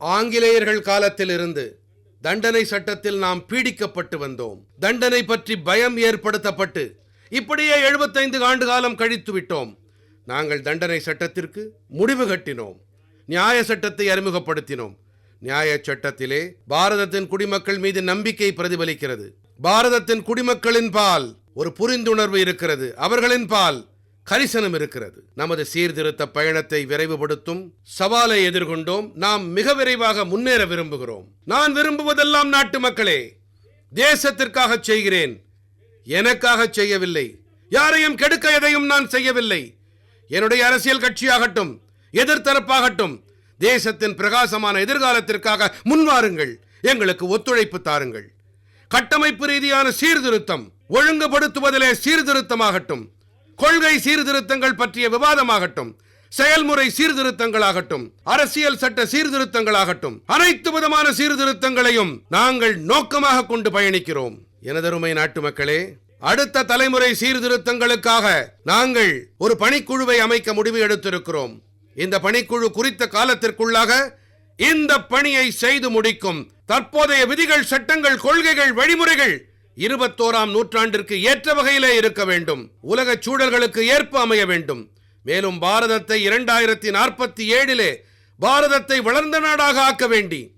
ஆங்கிலேயர்கள் காலத்தில் இருந்து தண்டனை சட்டத்தில் நாம் பீடிக்கப்பட்டு வந்தோம். தண்டனை பற்றி பயம் ஏற்படுத்தப்பட்டு இப்படியே 75 ஆண்டு காலம் கழித்து விட்டோம். நாங்கள் தண்டனை சட்டத்திற்கு முடிவு கட்டினோம். நியாய சட்டத்தை அறிமுகப்படுத்தினோம். நியாய சட்டத்திலே பாரதத்தின் குடிமக்கள் மீது நம்பிக்கை பிரதிபலிக்கிறது. பாரதத்தின் குடிமக்களின் பால் ஒரு புரிந்துணர்வு இருக்கிறது. அவர்களின் பால் கரிசனம் இருக்கிறது. நமது சீர்திருத்த பயணத்தை விரைவுபடுத்தும் சவாலை எதிர்கொண்டோம். நாம் மிக விரைவாக முன்னேற விரும்புகிறோம். நான் விரும்புவதெல்லாம் நாட்டு மக்களே தேசத்திற்காக செய்கிறேன். எனக்காக செய்யவில்லை. யாரையும் கெடுக்க எதையும் நான் செய்யவில்லை. என்னுடைய அரசியல் கட்சியாகட்டும் எதிர்த்தரப்பாகட்டும் தேசத்தின் பிரகாசமான எதிர்காலத்திற்காக முன்வாருங்கள். எங்களுக்கு ஒத்துழைப்பு தாருங்கள். கட்டமைப்பு ரீதியான சீர்திருத்தம் ஒழுங்குபடுத்துவதிலே சீர்திருத்தமாகட்டும். கொள்கை சீர்திருத்தங்கள் பற்றிய விவாதமாகட்டும் செயல்முறை சீர்திருத்தங்களாகட்டும் அரசியல் சட்ட சீர்திருத்தங்களாகட்டும் அனைத்து விதமான சீர்திருத்தங்களையும் நாங்கள் நோக்கமாக கொண்டு பயணிக்கிறோம். எனதருமை நாட்டு மக்களே அடுத்த தலைமுறை சீர்திருத்தங்களுக்காக நாங்கள் ஒரு பணிக்குழுவை அமைக்க முடிவு எடுத்திருக்கிறோம். இந்த பணிக்குழு குறித்த காலத்திற்குள்ளாக இந்த பணியை செய்து முடிக்கும் தற்போதைய விதிகள் சட்டங்கள் கொள்கைகள் வழிமுறைகள் இருபத்தோராம் நூற்றாண்டிற்கு ஏற்ற வகையிலே இருக்க வேண்டும். உலக சூழல்களுக்கு ஏற்ப அமைய வேண்டும். மேலும் பாரதத்தை இரண்டாயிரத்தி நாற்பத்தி ஏழிலே பாரதத்தை வளர்ந்த நாடாக ஆக்க வேண்டி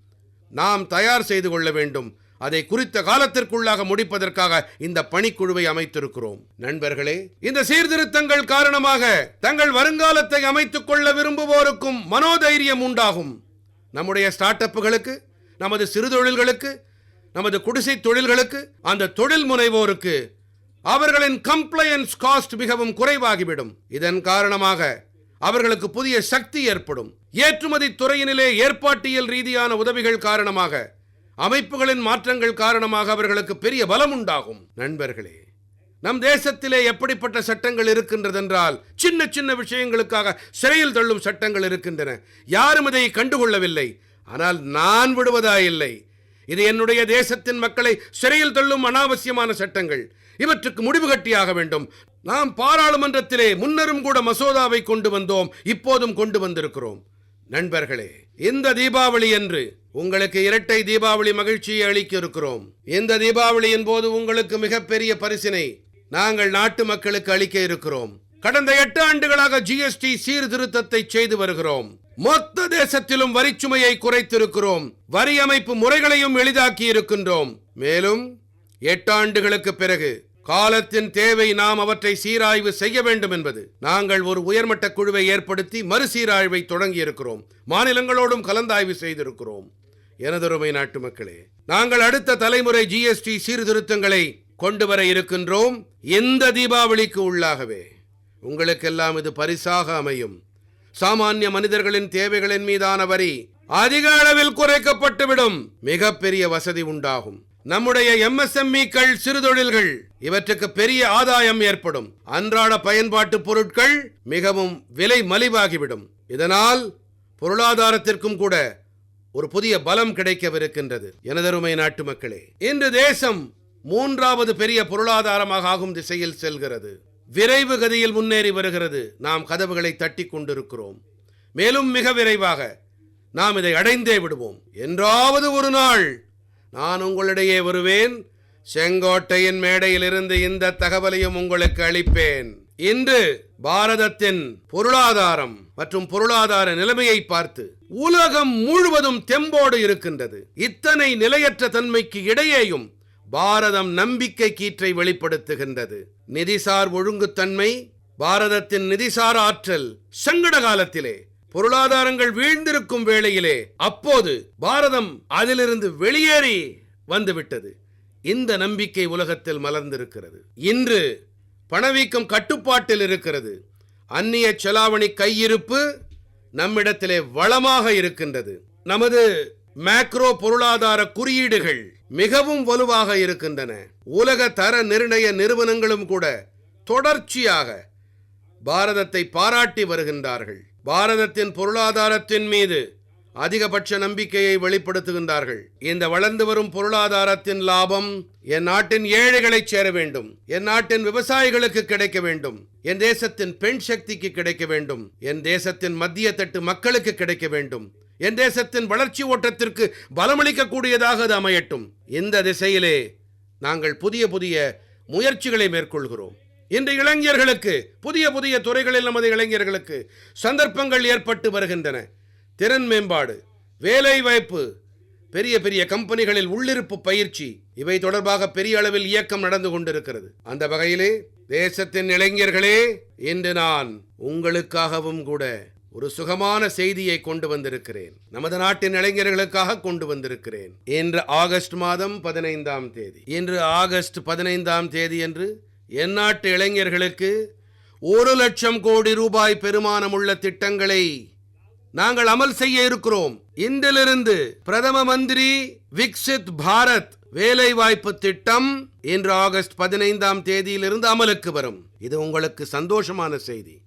நாம் தயார் செய்து கொள்ள வேண்டும். அதை குறித்த காலத்திற்குள்ளாக முடிப்பதற்காக இந்த பணிக்குழுவை அமைத்திருக்கிறோம். நண்பர்களே இந்த சீர்திருத்தங்கள் காரணமாக தங்கள் வருங்காலத்தை அமைத்துக் கொள்ள விரும்புவோருக்கும் மனோதைரியம் உண்டாகும். நம்முடைய ஸ்டார்ட் அப்புகளுக்கு நமது சிறு தொழில்களுக்கு நமது குடிசை தொழில்களுக்கு அந்த தொழில் முனைவோருக்கு அவர்களின் கம்ப்ளையன்ஸ் காஸ்ட் மிகவும் குறைவாகிவிடும். இதன் காரணமாக அவர்களுக்கு புதிய சக்தி ஏற்படும். ஏற்றுமதி துறையினிலே ஏற்பாட்டியல் ரீதியான உதவிகள் காரணமாக அமைப்புகளின் மாற்றங்கள் காரணமாக அவர்களுக்கு பெரிய பலம் உண்டாகும். நண்பர்களே நம் தேசத்திலே எப்படிப்பட்ட சட்டங்கள் இருக்கின்றதென்றால் சின்ன சின்ன விஷயங்களுக்காக சிறையில் தள்ளும் சட்டங்கள் இருக்கின்றன. யாரும் இதை கண்டுகொள்ளவில்லை. ஆனால் நான் விடுவதா இல்லை இது என்னுடைய தேசத்தின் மக்களை சிறையில் தள்ளும் அனாவசியமான சட்டங்கள். இவற்றுக்கு முடிவு கட்டியாக வேண்டும். நாம் பாராளுமன்றத்திலே முன்னரும் கூட மசோதாவை கொண்டு வந்தோம் இப்போதும் கொண்டு வந்திருக்கிறோம். நண்பர்களே இந்த தீபாவளி என்று உங்களுக்கு இரட்டை தீபாவளி மகிழ்ச்சியை அளிக்க இருக்கிறோம் இந்த தீபாவளியின் போது உங்களுக்கு மிகப்பெரிய பரிசினை நாங்கள் நாட்டு மக்களுக்கு அளிக்க இருக்கிறோம். கடந்த எட்டு ஆண்டுகளாக ஜிஎஸ்டி சீர்திருத்தத்தை செய்து வருகிறோம். மொத்த தேசத்திலும் வரிச்சுமையை குறைத்திருக்கிறோம். வரி அமைப்பு முறைகளையும் எளிதாக்கி இருக்கின்றோம். மேலும் எட்டு ஆண்டுகளுக்கு பிறகு காலத்தின் தேவை நாம் அவற்றை சீராய்வு செய்ய வேண்டும் என்பது நாங்கள் ஒரு உயர்மட்ட குழுவை ஏற்படுத்தி மறுசீராய்வை தொடங்கி இருக்கிறோம் மாநிலங்களோடும் கலந்தாய்வு செய்திருக்கிறோம். எனதொருமை நாட்டு மக்களே நாங்கள் அடுத்த தலைமுறை ஜிஎஸ்டி சீர்திருத்தங்களை கொண்டு வர இருக்கின்றோம். இந்த தீபாவளிக்கு உள்ளாகவே. உங்களுக்கெல்லாம் இது பரிசாக அமையும். சாமானிய மனிதர்களின் தேவைகளின் மீதான வரி அதிக அளவில் குறைக்கப்பட்டுவிடும். மிகப்பெரிய வசதி உண்டாகும். நம்முடைய எம்எஸ்எம்இக்கள் சிறுதொழில்கள் இவற்றுக்கு பெரிய ஆதாயம் ஏற்படும். அன்றாட பயன்பாட்டு பொருட்கள் மிகவும் விலை மலிவாகிவிடும். இதனால் பொருளாதாரத்திற்கும் கூட ஒரு புதிய பலம் கிடைக்கவிருக்கின்றது. எனதருமை நாட்டு மக்களே இன்று தேசம் மூன்றாவது பெரிய பொருளாதாரமாக ஆகும் திசையில் செல்கிறது. விரைவு கதியில் முன்னேறி வருகிறது. நாம் கதவுகளை தட்டி கொண்டிருக்கிறோம். மேலும் மிக விரைவாக நாம் இதை அடைந்தே விடுவோம். என்றாவது ஒரு நாள் நான் உங்களிடையே வருவேன். செங்கோட்டையின் மேடையிலிருந்து இந்த தகவலையும் உங்களுக்கு அளிப்பேன். இன்று பாரதத்தின் பொருளாதாரம் மற்றும் பொருளாதார நிலைமையை பார்த்து உலகம் முழுவதும் தெம்போடு இருக்கின்றது. இத்தனை நிலையற்ற தன்மைக்கு இடையேயும் பாரதம் நம்பிக்கை கீற்றை வெளிப்படுத்துகின்றது. நிதிசார் ஒழுங்குத்தன்மை பாரதத்தின் நிதிசார் ஆற்றல் சங்கட காலத்திலே பொருளாதாரங்கள் வீழ்ந்திருக்கும் வேளையிலே அப்போது பாரதம் அதிலிருந்து வெளியேறி வந்துவிட்டது. இந்த நம்பிக்கை உலகத்தில் மலர்ந்திருக்கிறது. இன்று பணவீக்கம் கட்டுப்பாட்டில் இருக்கிறது. அந்நிய செலாவணி கையிருப்பு நம்மிடத்திலே வளமாக இருக்கின்றது. நமது மேக்ரோ பொருளாதார குறியீடுகள் மிகவும் வலுவாக இருக்கின்றன. உலக தர நிர்ணய நிறுவனங்களும் கூட தொடர்ச்சியாக பாரதத்தை பாராட்டி வருகின்றார்கள். பாரதத்தின் பொருளாதாரத்தின் மீது அதிகபட்ச நம்பிக்கையை வெளிப்படுத்துகின்றார்கள். இந்த வளர்ந்து வரும் பொருளாதாரத்தின் லாபம் என் நாட்டின் ஏழைகளைச் சேர வேண்டும். என் நாட்டின் விவசாயிகளுக்கு கிடைக்க வேண்டும். என் தேசத்தின் பெண் சக்திக்கு கிடைக்க வேண்டும். என் தேசத்தின் மத்திய தட்டு மக்களுக்கு கிடைக்க வேண்டும். என் தேசத்தின் வளர்ச்சி ஓட்டத்திற்கு பலமளிக்கக்கூடியதாக அது அமையட்டும். இந்த திசையிலே நாங்கள் புதிய புதிய முயற்சிகளை மேற்கொள்கிறோம். இன்று இளைஞர்களுக்கு புதிய புதிய துறைகளில் நமது இளைஞர்களுக்கு சந்தர்ப்பங்கள் ஏற்பட்டு வருகின்றன. திறன் மேம்பாடு வேலை வாய்ப்பு பெரிய பெரிய கம்பெனிகளில் உள்ளிருப்பு பயிற்சி இவை தொடர்பாக பெரிய அளவில் இயக்கம் நடந்து கொண்டிருக்கிறது. அந்த வகையிலே தேசத்தின் இளைஞர்களே இன்று நான் உங்களுக்காகவும் கூட ஒரு சுகமான செய்தியை கொண்டு வந்திருக்கிறேன். நமது நாட்டின் இளைஞர்களுக்காக கொண்டு வந்திருக்கிறேன். இன்று ஆகஸ்ட் மாதம் பதினைந்தாம் தேதி. இன்று ஆகஸ்ட் பதினைந்தாம் தேதி என்று என் நாட்டு இளைஞர்களுக்கு ஒரு லட்சம் கோடி ரூபாய் பெருமானமுள்ள திட்டங்களை நாங்கள் அமல் செய்ய இருக்கிறோம். இன்றிலிருந்து பிரதம மந்திரி விக்சித் பாரத் வேலை வாய்ப்பு திட்டம் இன்று ஆகஸ்ட் பதினைந்தாம் தேதியிலிருந்து அமலுக்கு வரும். இது உங்களுக்கு சந்தோஷமான செய்தி.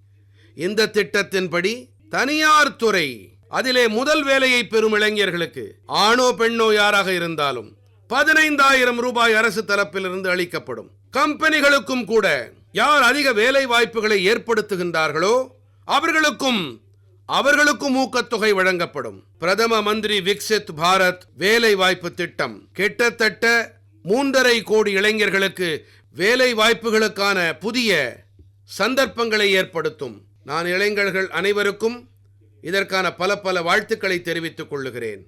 இந்த திட்டத்தின்படி தனியார் துறை. அதிலே முதல் வேலையை பெறும் இளைஞர்களுக்கு ஆணோ பெண்ணோ யாராக இருந்தாலும் பதினைந்தாயிரம் ரூபாய் அரசு தரப்பிலிருந்து அளிக்கப்படும். கம்பெனிகளுக்கும் கூட யார் அதிக வேலை வாய்ப்புகளை ஏற்படுத்துகின்றார்களோ அவர்களுக்கும் அவர்களுக்கும் ஊக்கத்தொகை வழங்கப்படும். பிரதம மந்திரி விக்சித் பாரத் வேலை வாய்ப்பு திட்டம் கிட்டத்தட்ட மூன்றரை கோடி இளைஞர்களுக்கு வேலை வாய்ப்புகளுக்கான புதிய சந்தர்ப்பங்களை ஏற்படுத்தும். நான் இளைஞர்கள் அனைவருக்கும் இதற்கான பல பல வாழ்த்துக்களை தெரிவித்துக் கொள்ளுகிறேன்.